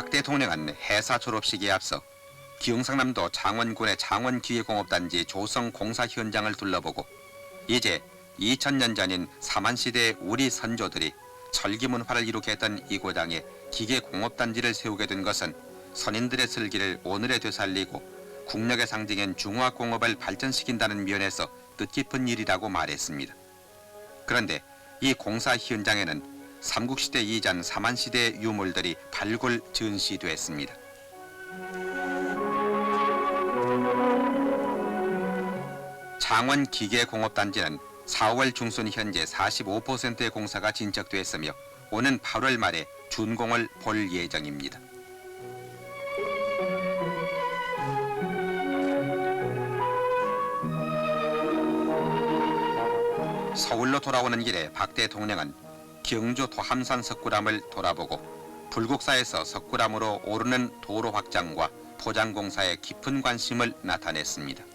박 대통령은 해사 졸업식에 앞서 기흥상남도 장원군의 장원기계공업단지 조성 공사 현장을 둘러보고 이제 2000년 전인 사만시대의 우리 선조들이 철기문화를 이루게 했던 이 고장에 기계공업단지를 세우게 된 것은 선인들의 슬기를 오늘에 되살리고 국력의 상징인 중화공업을 발전시킨다는 면에서 뜻깊은 일이라고 말했습니다. 그런데 이 공사 현장에는 삼국시대 이전 사만시대의 유물들이 발굴 전시됐습니다. 창원 기계공업단지는 4월 중순 현재 45%의 공사가 진척됐으며 오는 8월 말에 준공을 볼 예정입니다. 서울로 돌아오는 길에 박 대통령은 경주 도함산 석굴암을 돌아보고 불국사에서 석굴암으로 오르는 도로 확장과 포장 공사에 깊은 관심을 나타냈습니다.